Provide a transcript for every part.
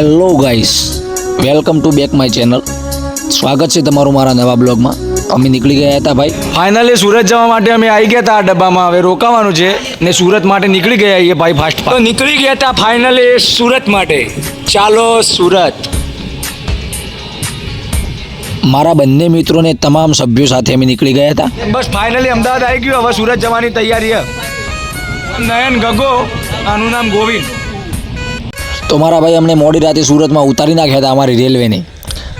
Hello guys welcome to back my channel સ્વાગત છે તમારું મારા નવા બ્લોગમાં. અમે નીકળી ગયા હતા ભાઈ. ફાઇનલી સુરત જવા માટે અમે આવી ગયા હતા આ ડબ્બામાં. હવે રોકાવાનું છે ને સુરત માટે નીકળી ગયા છીએ ભાઈ ફાસ્ટ તો નીકળી ગયા હતા ફાઇનલી સુરત માટે. ચાલો સુરત. મારા બંને મિત્રોને તમામ સભ્યો સાથે અમે નીકળી ગયા હતા. બસ ફાઇનલી અમદાવાદ આવી ગયું. હવે સુરત જવાની તૈયારી નયન ગગો આનું નામ ગોવિંદ. તો મારા ભાઈ અમને મોડી રાતે સુરતમાં ઉતારી નાખ્યા હતા અમારી રેલવેની.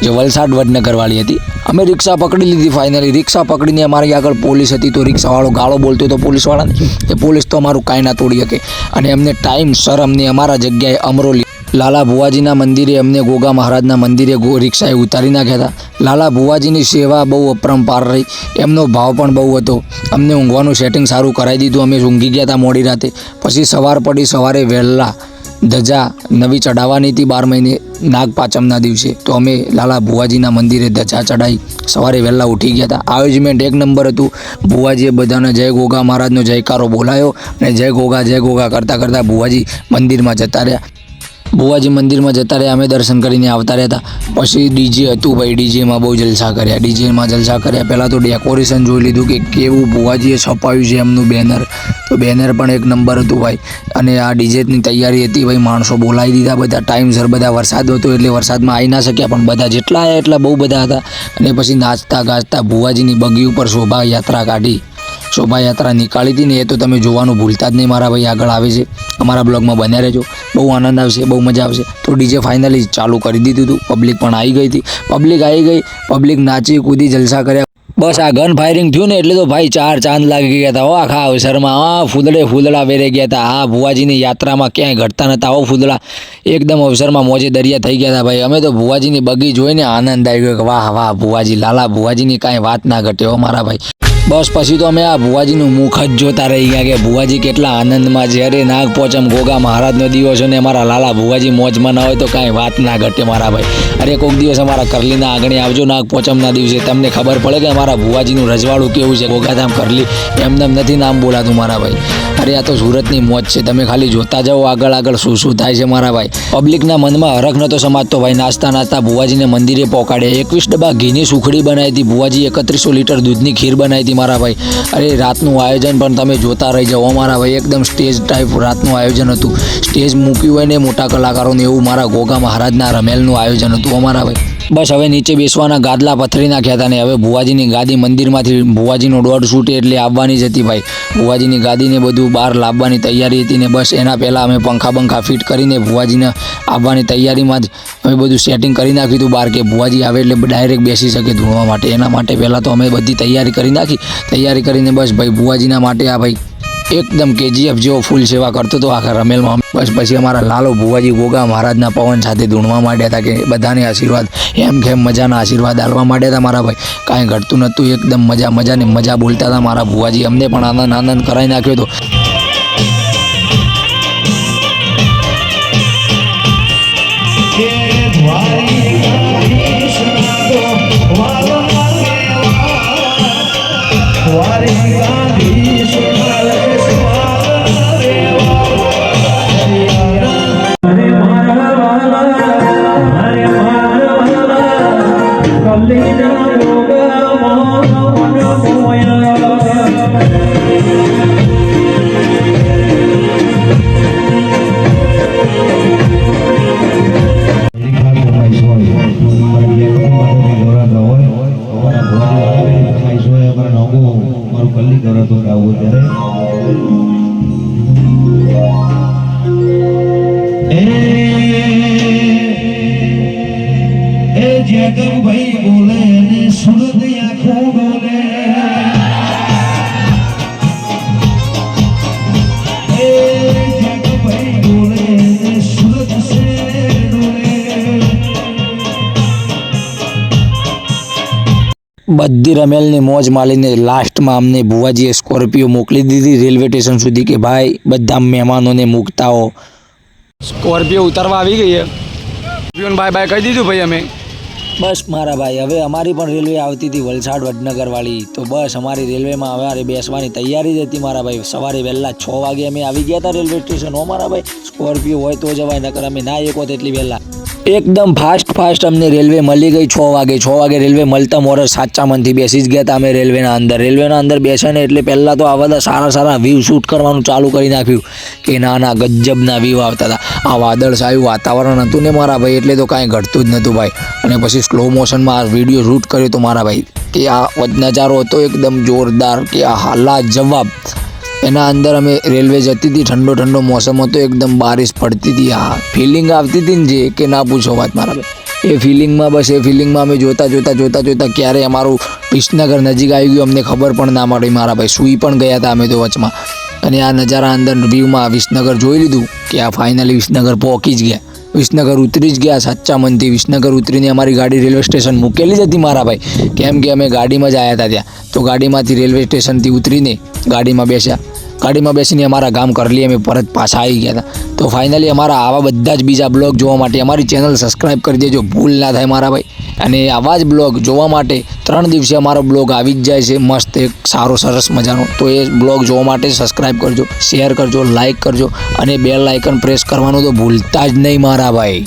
જે વલસાડ વડનગરવાળી હતી. અમે રિક્ષા પકડી લીધી ફાઇનલી રિક્ષા પકડીને અમારી આગળ પોલીસ હતી તો રિક્ષાવાળો ગાળો બોલતો હતો પોલીસવાળાને એ પોલીસ તો અમારું કાંઈ ના તોડી શકે. અને અમને ટાઈમ સર અમને અમારા જગ્યાએ અમરોલી લાલા ભુવાજીના મંદિરે અમને ગોગા મહારાજના મંદિરે ગો રિક્ષાએ ઉતારી નાખ્યા હતા. લાલા ભુવાજીની સેવા બહુ અપરંપાર રહી. એમનો ભાવ પણ બહુ હતો. અમને ઊંઘવાનું સેટિંગ સારું કરાવી દીધું. અમે ઊંઘી ગયા હતા મોડી રાતે. પછી સવાર પડી, સવારે વહેલા. ધજા નવી ચડાવવાની હતી બાર મહિને નાગપાચમના દિવસે. તો અમે લાલા ભુવાજીના મંદિરે ધજા ચડાવી સવારે વહેલા ઉઠી ગયા હતા. આયોજમેન્ટ એક નંબર હતું. ભુવાજીએ બધાને જય ગોગા મહારાજનો જયકારો બોલાયો અને જય ગોગા જય ગોગા કરતાં કરતાં ભુવાજી મંદિરમાં જતા રહ્યા. ભુવાજી મંદિરમાં જતા રહ્યા. અમે દર્શન કરીને આવતા રહેતા પછી ડીજે હતું ભાઈ. ડીજેમાં બહુ જલસા કર્યા. ડીજેમાં જલસા કર્યા. પહેલાં તો ડેકોરેશન જોઈ લીધું કે કેવું ભુવાજીએ છપાયું છે એમનું બેનર તો બેનર પણ એક નંબર હતું ભાઈ. અને આ ડીજેની તૈયારી હતી ભાઈ. માણસો બોલાવી દીધા બધા. ટાઈમસર બધા વરસાદ હતો એટલે વરસાદમાં આવી ના શક્યા. પણ બધા જેટલા આવ્યા એટલા બહુ બધા હતા. અને પછી નાચતા ગાજતા ભુવાજીની બગી ઉપર શોભાયાત્રા કાઢી. શોભાયાત્રા નીકાળી હતી ને એ તો તમે જોવાનું ભૂલતા જ નહીં મારા ભાઈ, આગળ આવે છે. અમારા બ્લોગમાં બન્યા રહેજો. બહુ આનંદ આવશે, બહુ મજા આવશે. તો ડીજે ફાઇનલી ચાલુ કરી દીધું હતું. પબ્લિક પણ આવી ગઈ હતી. પબ્લિક આવી ગઈ, પબ્લિક નાચી કૂદી, જલસા કર્યા. બસ આ ગન ફાયરિંગ થયું ને એટલે તો ભાઈ ચાર ચાંદ લાગી ગયા હતા. હો, આખા અવસરમાં હા ફૂદડે ફૂદડા વેરે ગયા હતા. આ ભુવાજીની યાત્રામાં ક્યાંય ઘટતા નહોતા. હો, ફૂદડા, એકદમ અવસરમાં મોજે દરિયા થઈ ગયા હતા ભાઈ. અમે તો ભુવાજીની બગી જોઈને આનંદ આવી ગયો કે વાહ વાહ, ભુવાજી, લાલા, ભુવાજીની કાંઈ વાત ના ઘટે હો મારા ભાઈ. બસ પછી તો અમે આ ભુવાજીનું મુખ જ જોતા રહી ગયા કે ભુવાજી કેટલા આનંદમાં છે. અરે નાગ પોચમ ગોગા મહારાજનો દિવસ અને અમારા લાલા ભુવાજી મોજમાં ના હોય તો કાંઈ વાત ના ઘટે મારા ભાઈ. અરે કોઈક દિવસ અમારા કરલીના આંગણે આવજો નાગ પોચમના દિવસે. તમને ખબર પડે કે અમારા ભુવાજીનું રજવાડું કેવું છે? ગોગાધામ કરલી. એમને એમ નથી નામ બોલાતું મારા ભાઈ. અરે આ તો સુરતની મોજ છે. તમે ખાલી જોતા જાઓ આગળ આગળ શું શું થાય છે મારા ભાઈ. પબ્લિકના મનમાં હરખ નતો સમાજતો ભાઈ. નાસ્તા નાસ્તા ભુવાજીને મંદિરે પહોંચાડે એકવીસ ડબ્બા ઘીની સુખડી બનાવી હતી. ભુવાજી એકત્રીસો લીટર દૂધની ખીર બનાવી હતી. મારા ભાઈ. અરે, રાતનું આયોજન પણ તમે જોતા રહી જાઓ મારા ભાઈ એકદમ સ્ટેજ ટાઈપ રાતનું આયોજન હતું. સ્ટેજ મૂક્યું હોય ને, મોટા કલાકારોને એવું મારા ગોગા મહારાજના રમેલનું આયોજન હતું. અમારા ભાઈ. બસ હવે નીચે બેસવાના ગાદલા પથરી નાખ્યા હતા ને હવે ભુવાજીની ગાદી મંદિરમાંથી ભુવાજીનો દોઢ છૂટે એટલે આવવાની જ હતી ભાઈ. ભુવાજીની ગાદીને બધું બહાર લાવવાની તૈયારી હતી ને બસ એના પહેલાં અમે પંખા બંખા ફિટ કરીને ભુવાજીને આવવાની તૈયારીમાં જ અમે બધું સેટિંગ કરી નાખ્યું હતું બહાર કે ભુવાજી આવે એટલે ડાયરેક્ટ બેસી શકે ધૂણવા માટે. એના માટે પહેલાં તો અમે બધી તૈયારી કરી નાખી. તૈયારી કરીને બસ ભાઈ ભુવાજીના માટે આ ભાઈ એકદમ કેજીએફ જેવો ફૂલ સેવા કરતો હતો આખા રમેલમાં. બસ પછી અમારા લાલો ભુવાજી ગોગા મહારાજના પવન સાથે ધૂણવા માંડ્યા હતા કે બધાને આશીર્વાદ, એમ ખેમ મજાના આશીર્વાદ આલવા માંડ્યા હતા મારા ભાઈ. કાંઈ ઘટતું નહોતું, એકદમ મજા મજાને મજા બોલતા હતા મારા ભુવાજી. અમને પણ આનંદ આનંદ કરાવી નાખ્યો હતો. ભાઈ બોલે અને સુરત આખું બોલે એ જગભાઈ બોલે અને સુરત શેર ડોલે બધી રમેલની મોજ માલીને લાસ્ટમાં અમને ભુવાજીએ સ્કોર્પિયો મોકલી દીધી રેલવે સ્ટેશન સુધી કે ભાઈ બધા મહેમાનોને મૂકતાઓ સ્કોર્પિયો ઉતારવા આવી ગઈ છે. બાય બાય કહી દીધું ભાઈ અમે. બસ મારા ભાઈ, હવે અમારી પણ રેલવે આવતી હતી વલસાડ વડનગરવાળી. તો બસ અમારી રેલવેમાં અમારે બેસવાની તૈયારી જ હતી મારા ભાઈ. સવારે વહેલા છ વાગે અમે આવી ગયા હતા રેલવે સ્ટેશન હો મારા ભાઈ, સ્કોર્પિયો હોય તો જવાય, નકર અમે ના એક હોત એટલી વહેલા. એકદમ ફાસ્ટ ફાસ્ટ અમને રેલવે મળી ગઈ છ વાગે. છ વાગે રેલવે મળતા મોરે સાચા મનથી બેસી જ ગયા હતા અમે રેલવેના અંદર. રેલવેના અંદર બેસ્યા ને એટલે પહેલાં તો આ બધા સારા સારા વ્યૂ શૂટ કરવાનું ચાલુ કરી નાખ્યું. કે ના ના, ગજબના વ્યૂ આવતા હતા આ વાદળછાયું વાતાવરણ હતું ને મારા ભાઈ, એટલે તો કાંઈ ઘટતું જ નહોતું ભાઈ. અને પછી સ્લો મોશનમાં આ વીડિયો શૂટ કર્યો તો મારા ભાઈ. કે આ નજારો હતો એકદમ જોરદાર, કે આ હાલા જવાબ એના અંદર અમે રેલવે જતી હતી. ઠંડો ઠંડો મોસમ હતો. એકદમ બારિશ પડતી હતી. હા ફિલિંગ આવતી હતી ને જે, કે ના પૂછો વાત મારા એ ફિલિંગમાં બસ, એ ફિલિંગમાં અમે જોતા જોતા જોતા જોતા ક્યારે અમારું વિસનગર નજીક આવી ગયું અમને ખબર પણ ના મળી મારા ભાઈ. સૂઈ પણ ગયા હતા અમે તો વચમાં. અને આ નજારા અંદર વ્યૂમાં વિસનગર જોઈ લીધું કે આ ફાઇનલી વિસનગર પહોંચી જ ગયા. વિસનગર ઉતરી જ ગયા, સાચા મનથી વિસનગર ઉતરીને અમારી ગાડી રેલવે સ્ટેશન મૂકેલી જ હતી મારા ભાઈ. કેમ કે અમે ગાડીમાં જ આવ્યા હતા ત્યાં. તો ગાડીમાંથી રેલવે સ્ટેશનથી ઉતરીને ગાડીમાં બેસ્યા. ગાડીમાં બેસીને અમારા ગામ કરલી અમે પરત પાછા આવી ગયા હતા. તો ફાઇનલી અમારા આવા બધા જ બીજા બ્લોગ જોવા માટે અમારી ચેનલ સબસ્ક્રાઈબ કરી દેજો, ભૂલ ના થાય મારા ભાઈ. અને આવા જ બ્લોગ જોવા માટે ત્રણ દિવસે અમારો બ્લોગ આવી જ જાય છે, મસ્ત એક સારો સરસ મજાનો. તો એ બ્લોગ જોવા માટે સબસ્ક્રાઈબ કરજો શેર કરજો લાઇક કરજો અને બેલ આઇકન પ્રેસ કરવાનું તો ભૂલતા જ નહીં મારા ભાઈ.